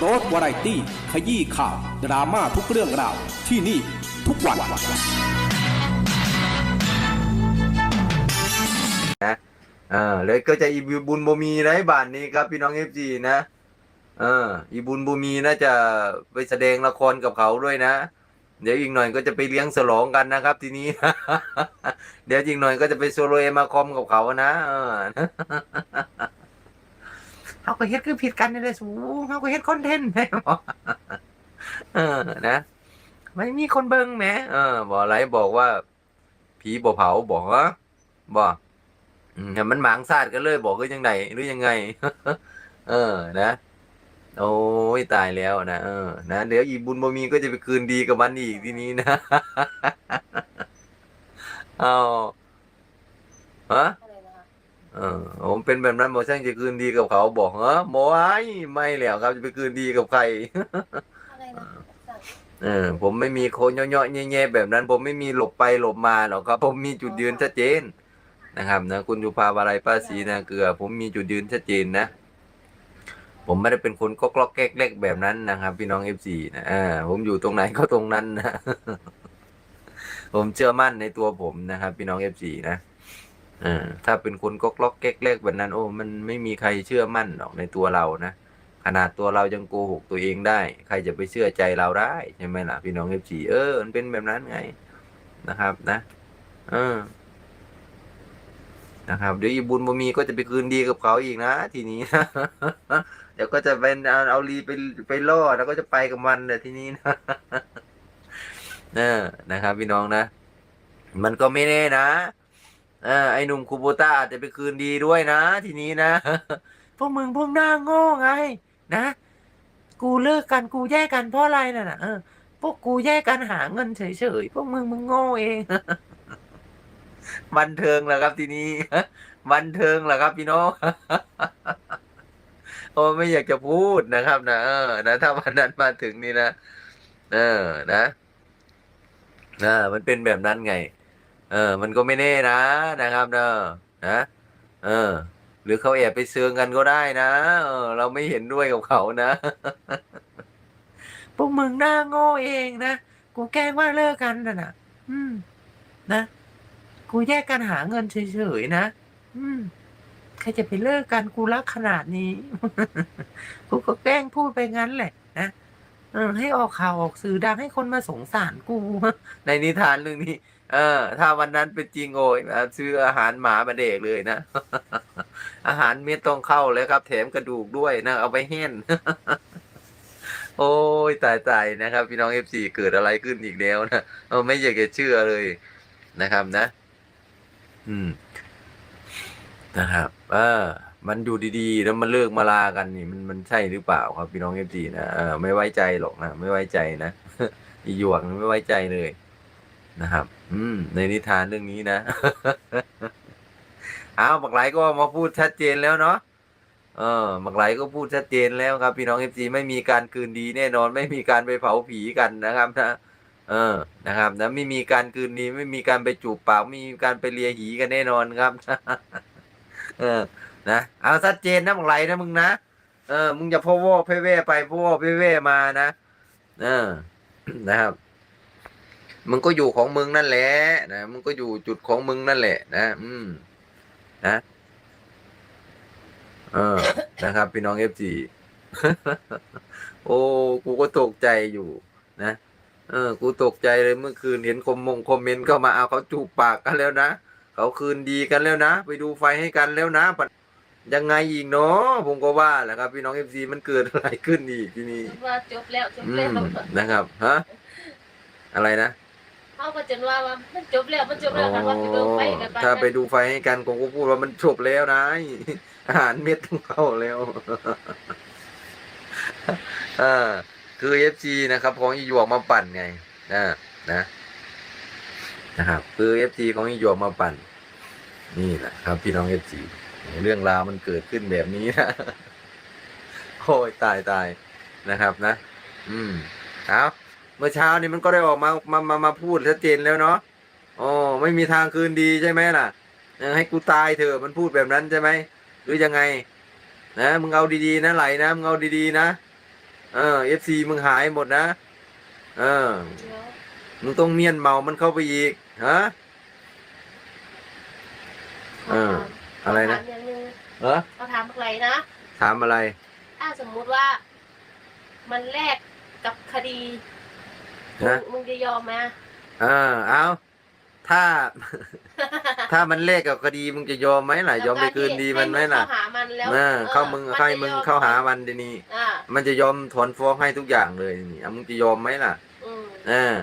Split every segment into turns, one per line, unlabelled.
โรสวาไรตี้ ขยี้ข่าว ดราม่าทุกเรื่องราว ที่นี่ทุกวัน
นะเออเลยก็จะอีบุญบ่มีนะไอ้บ้านนี้ครับพี่น้องเอฟซีนะเอออีบุญบ่มีน่าจะไปแสดงละครกับเขาด้วยนะ เดี๋ยวอีกหน่อยก็จะไปเลี้ยงฉลองกันนะครับ ทีนี้ เดี๋ยวอีกหน่อยก็จะไปโซโลเอมาคอมกับเขานะ เออเขาก็เฮ็ดคือผิดกันนี่เลยสูเขาก็เฮ็ดคอนเทนต์แหมเออนะไม่มีคนเบิ่งแหมเออบอกอะไรบอกว่า ผีบ่เผาบอกว่าบอกมมันหมางซาดกันเลยบอกคือยังไงหรือยังไง เออนะโอ้ยตายแล้วนะเออนะเดี๋ยวอีบุญบ่มีก็จะไปคืนดีกับมันอีกทีนี้นะเอาฮะ เออผมเป็นแบบนั้นบอกช่างจะคืนดีกับเขาบอกเหรอโมไอ้ไม่แล้วครับจะไปคืนดีกับใคร
อะไรนะสั่ง
เออผมไม่มีโคนเยาะๆแย่ๆแบบนั้น ผมไม่มีหลบไปหลบมาหรอกครับ ผมมีจุดยืนชัดเจนนะครับนะคุณยุพาวาลัยป้าศรีนาเกลือ ผมมีจุดยืนชัดเจนนะ ผมไม่ได้เป็นคนก็กลอกแก๊กเล็กแบบนั้นนะครับ พี่น้องเอฟซีนะอ่าผมอยู่ตรงไหนก็ตรงนั้นนะผมเชื่อมั่นในตัวผมนะครับ พี่น้องเอฟซีนะเอถ้าเป็นคนก็กลอกแก๊กเล็กแบบนั้น โอ้ มันไม่มีใครเชื่อมั่นหรอกในตัวเรานะ ขนาดตัวเรายังโกหกตัวเองได้ ใครจะไปเชื่อใจเราได้ใช่ไหมล่ะพี่น้องเอฟซีเออ มันเป็นแบบนั้นไงนะครับ นะเออนะครับเดี๋ยวอีบุญบ่มีก็จะไปคืนดีกับเขาอีกนะ ทีนี้เดี๋ยวก็จะเป็นเอาเอาลีไปไปล่อแล้วก็จะไปกับมันเลยทีนี้นะเออนะครับ พี่น้องนะ มันก็ไม่แน่นะ ออไอ้หนุ่มคูโบต้าอาจจะไปคืนดีด้วยนะ ทีนี้นะ พวกมึงพวกหน้าโง่ไง นะ กูเลิกกันกูแยกกันเพราะอะไรน่ะนะเออพวกกูแยกกันหาเงินเฉยๆพวกมึงมึงโง่เองบันเทิงแหละครับทีนี้บันเทิงแหละครับพี่น้องโอ้ไม่อยากจะพูดนะครับนะเออนะถ้าวันนั้นมาถึงนี่นะเออนะนะมันเป็นแบบนั้นไง เออ มันก็ไม่แน่นะนะครับเนอะนะเออ หรือเขาแอบไปเสืองกันก็ได้นะเออ เราไม่เห็นด้วยกับเขานะพวกมึงหน้าโง่เองนะกูแกล้งว่าเลิกกันนะนะอืม นะกูแยกกันหาเงินเฉยๆนะอืมใครจะไปเลิกกันกูรักขนาดนี้กูก็แกล้งพูดไปงั้นแหละ นะเออให้ออกข่าวออกสื่อดังให้คนมาสงสารกูในนิทานเรื่องนี้ เออ ถ้าวันนั้นเป็นจริงโอ้ยอะซื้ออาหารหมามาเด็กเลยนะ อาหารเม็ดต้องเข้าเลยครับ แถมกระดูกด้วยนะ เอาไปแห้นโอ้ยตายตายนะครับ พี่น้องเอฟซีเกิดอะไรขึ้นอีกแล้วนะเออไม่อยากจะเชื่อเลยนะครับนะ อืม นะครับ เออ มันอยู่ดีๆ แล้วมันเลิกมาลากันนี่ มันมันใช่หรือเปล่าครับพี่น้องเอฟซีนะเออไม่ไว้ใจหรอกนะไม่ไว้ใจนะอีหยวกไม่ไว้ใจเลย นะครับ อืม ในนิทานเรื่องนี้นะเอาบักไหลก็มาพูดชัดเจนแล้วเนาะเออบักไหลก็พูดชัดเจนแล้วครับ พี่น้องเอฟซีไม่มีการคืนดีแน่นอน ไม่มีการไปเผาผีกันนะครับนะเออนะครับนะไม่มีการคืนดีไม่มีการไปจูบปากไม่มีการไปเลียหีกันแน่นอนครับ เออ นะเอาชัดเจนนะบักไหลนะมึงนะเออ มึงอย่าพ่อวอเพ่เว่ไปพ่อวอเพ่เว่มานะเออนะครับ มึงก็อยู่ของมึงนั่นแหละนะมึงก็อยู่จุดของมึงนั่นแหละ นะ อืม นะ เออ นะครับ พี่น้องเอฟจีโอ้กูก็ตกใจอยู่นะเออ กูตกใจเลยเมื่อคืนเห็นคอมมงคอมเมนต์เข้ามาเอาเขาจูบปากกันแล้วนะเขาคืนดีกันแล้วนะไปดูไฟให้กันแล้วนะปัดยังไงอีกเนาะผมก็ว่าแหละครับ พี่น้องเอฟซีมันเกิดอะไรขึ้นอีกทีนี้
ว่าจบแล้วจบ
อื
แล้ว
มนะครับฮะอะไรนะ
เขาก็จะว่าว่ามันจบแล้วมันจบแล้วกันว่าไปเบิ่งไปกัน
ถ้าไปดูไฟให้กันผมก็พูดว่ามันจบแล้วนะอาหารเม็ดต้องเข้าแล้วอ่าคือเอฟซีนะครับ ของอีหยวกมาปั่นไงนะนะนะครับคือเอฟซีของอีหยวกมาปั่น นี่แหละครับ พี่น้องเอฟซีเรื่องราวมันเกิดขึ้นแบบนี้นะโอ้ยตายตายนะครับนะ อืมเอา เมื่อเช้านี้มันก็ได้ออกมามามามาพูดชัดเจนแล้วเนาะอ๋อไม่มีทางคืนดีใช่ไหมล่ะเออให้กูตายเถอะมันพูดแบบนั้นใช่ไหมหรือยังไง นะมึงเอาดีๆนะไหลนะมึงเอาดีๆนะเออเอฟซีมึงหายหมดนะ เออ
เดี๋ยว
มึงต้องเมียนเมามันเข้าไปอีกฮะเออ อะไรนะ
ขถามอย่างหนึง
เหรอ
เขาถามอะไรนะ
ถามอะไร
ถ้าสมมุติว่า มันแลกกับคดี
ฮะ
มึงจะยอมไหม
เออเอาถ้า ถ้ามันเลขกับคดีมึงจะยอมไหมล่ะ ยอมไปคืนดีมันไหมล่ะ
เข้าหามันแล้ว
เออเข้ามึง
น
ใคร
จะ
มึง
ยอ
เข้าหามันทีนี้
อ่า
มันจะยอมถอนฟ้องให้ทุกอย่างเลยนี่อะมึงจะยอมไหมล่ะ
อืม
เออ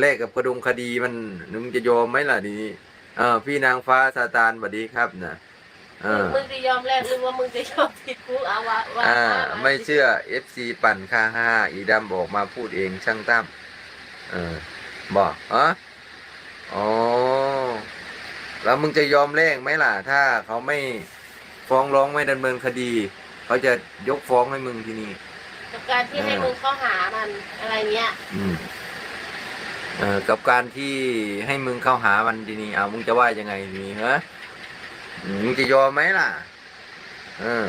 เลขกับกระดุงคดีมันมึงจะยอมไหมล่ะทีนี้เออพี่นางฟ้าซาตานสวัสดีครับนะเออ
มึงจะยอมแลกหรือว่ามึงจะยอมติดคุกเอาวะว่า
อ่า
ว่า
ไม่เชื่อ FC ปั่นค่าห้าอีดำบอกมาพูดเองช่างตั้ม เออบอกอ๋ออ๋อแล้วมึงจะยอมแลกไหมล่ะ ถ้าเขาไม่ฟ้องร้องไม่ดำเนินคดี เขาจะยกฟ้องให้มึงทีนี้
กับการที่ให้มึงเข้าหามันอะไรเงี้ย
อืมเออกับการที่ให้มึงเข้าหามันทีนี้เอามึงจะว่ายังไงทีนี้ฮะอืมมึงจะยอมไหมล่ะ เออ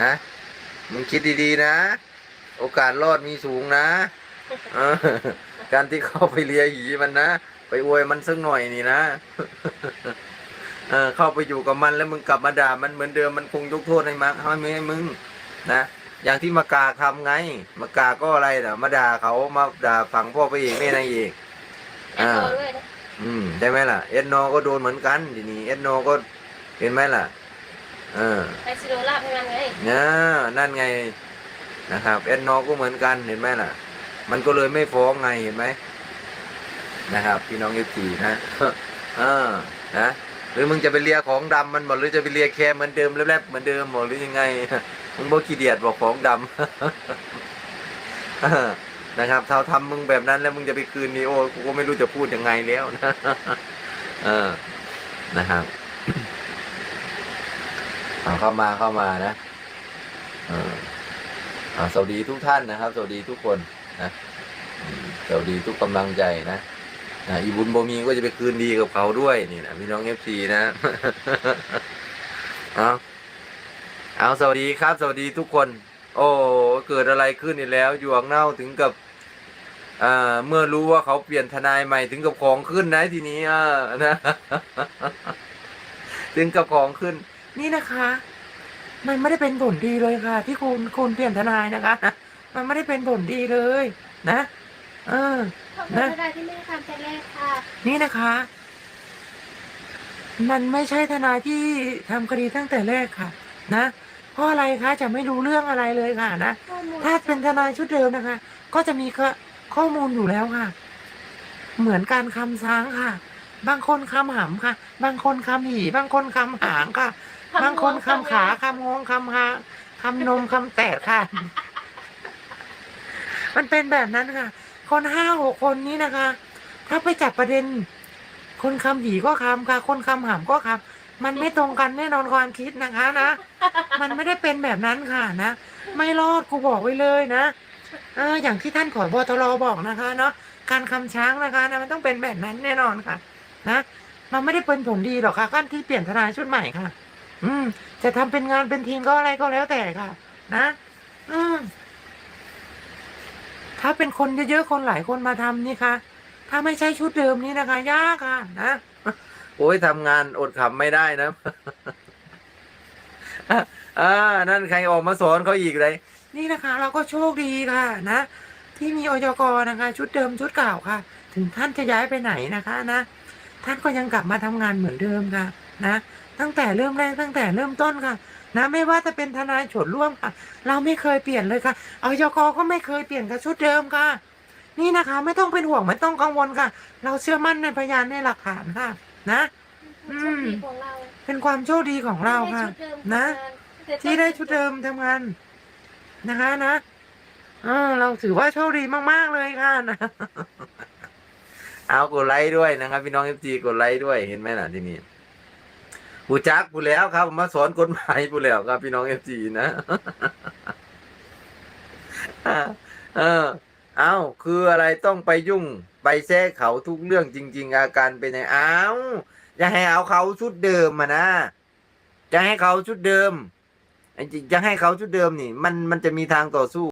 นะมึงคิดดีๆนะ โอกาสรอดมีสูงนะเออ การที่เข้าไปเลียหีมันนะ ไปอวยมันสักหน่อยนี่นะเออเข้าไปอยู่กับมันแล้วมึงกลับมาด่ามันเหมือนเดิมมันคงยกโทษให้มาให้มึงให้มึงนะอย่างที่มากาทำไง มากาก็อะไรน่ะมาด่าเขามาด่าฝั่งพ่อไปเอกแม่นายเอก
แอนโทรด้วยนะ
อืมได้ไหมล่ะ เอ็ดโนก็โดนเหมือนกันทีนี้เอ็ดโนก็เห็นไหมล่ะเออ
ไอซิโดลาบให้มันไง
เนี่ยนั่นไงนะครับ เอ็ดโนก็เหมือนกันเห็นไหมล่ะ มันก็เลยไม่ฟ้องไงเห็นไหมนะครับ พี่น้องเอฟซีนะเออนะหรือมึงจะไปเลียของดำมันบอกหรือจะไปเลียแคเหมือนเดิมแลบๆเหมือนเดิมบอกหรือยังไงมึงบอกขี้เดียดบอกของดำเออนะครับถ้าทำมึงแบบนั้นแล้วมึงจะไปคืนนี้โอ้กูก็ไม่รู้จะพูดยังไงแล้วนะเออนะครับเข้ามาเข้ามานะเอออ่าสวัสดีทุกท่านนะครับ สวัสดีทุกคน นะสวัสดีทุกกำลังใจนะนะอีบุญบมีก็จะไปคืนดีกับเขาด้วยนี่นะพี่น้องเอฟซีนะเอาเอาสวัสดีครับ สวัสดีทุกคน โอ้เกิดอะไรขึ้นอีกแล้วหยวกเน่าถึงกับอ่าเมื่อรู้ว่าเขาเปลี่ยนทนายใหม่ถึงกับของขึ้นนะทีนี้อนะ ถึงกับของขึ้น
นี่นะคะ มันไม่ได้เป็นผลดีเลยค่ะ ที่คุณคุณเปลี่ยนทนายนะคะ มันไม่ได้เป็นผลดีเลยนะ เออ
ขอบคุณไม่ได้ที่ไม่ได้ทำแต่แรกค่ะ
นี่นะคะ มันไม่ใช่ทนายที่ทำคดีตั้งแต่แรกค่ะ นะ เพราะอะไรคะจะไม่รู้เรื่องอะไรเลยค่ะนะถ้าเป็นทนายชุดเดิมนะคะ ก็จะมีข้อข้อมูลอยู่แล้วค่ะ เหมือนการคำช้างค่ะ บางคนคำหำค่ะ บางคนคำหีบางคนคำหางค่ะ บางคนคำขาคำงงคำหาคำนมคำแตดค่ะ มันเป็นแบบนั้นค่ะ คนห้าหกคนนี้นะคะ ถ้าไปจับประเด็น คนคำหีก็คำค่ะ คนคำหำก็คำมันไม่ตรงกันแน่นอนความคิดนะคะนะ มันไม่ได้เป็นแบบนั้นค่ะนะไม่รอดกูบอกไว้เลยนะเอออย่างที่ท่านผอบอตรบอกนะคะเนาะการคำช้างนะคะนะมันต้องเป็นแบบนั้นแน่นอนค่ะ นะมันไม่ได้เป็นผลดีหรอกค่ะการที่เปลี่ยนทนายชุดใหม่ค่ะ อืม จะทำเป็นงานเป็นทีมก็อะไรก็แล้วแต่ค่ะ นะ อืม ถ้าเป็นคนเยอะๆคนหลายคนมาทำนี่ค่ะถ้าไม่ใช่ชุดเดิมนี้นะคะยากค่ะนะ
โอ้ยทำงานอดขำไม่ได้นะอ่านั่นใครออกมาสอนเขาอีกเลย
นี่นะคะ เราก็โชคดีค่ะนะ ที่มีอยกนะคะ ชุดเดิมชุดเก่าค่ะ ถึงท่านจะย้ายไปไหนนะคะ นะ ท่านก็ยังกลับมาทำงานเหมือนเดิมค่ะ นะ ตั้งแต่เริ่มแรกตั้งแต่เริ่มต้นค่ะ นะไม่ว่าจะเป็นทนายโฉดร่วมค่ะ เราไม่เคยเปลี่ยนเลยค่ะอยกก็ไม่เคยเปลี่ยนกับชุดเดิมค่ะ นี่นะคะ ไม่ต้องเป็นห่วงไม่ต้องกังวลค่ะ เราเชื่อมั่นในพยานในหลักฐานค่ะ นะ อืม
โชคดีของเรา
เป็นความโชคดีของเราค่ะ นะที่ได้ชุดเดิมทำงานนะคะนะเออเราถือว่าโชคดีมากๆเลยค่ะนะ
เอากดไลค์ด้วยนะครับพี่น้องเอฟซีกดไลค์ด้วยเห็นไหมล่ะที่นี่ ผู้จักผู้แล้วครับ มาสอนกฎหมายผู้แล้วครับ พี่น้องเอฟซีนะเออ เอาคืออะไรต้องไปยุ่ง ไปแทรกเขาทุกเรื่องจริง ๆ อาการเป็นไงเอาอย่าให้เอาเขาชุดเดิมมานะจะให้เขาชุดเดิมจะให้เขาชุดเดิมนี่ มันมันจะมีทางต่อสู้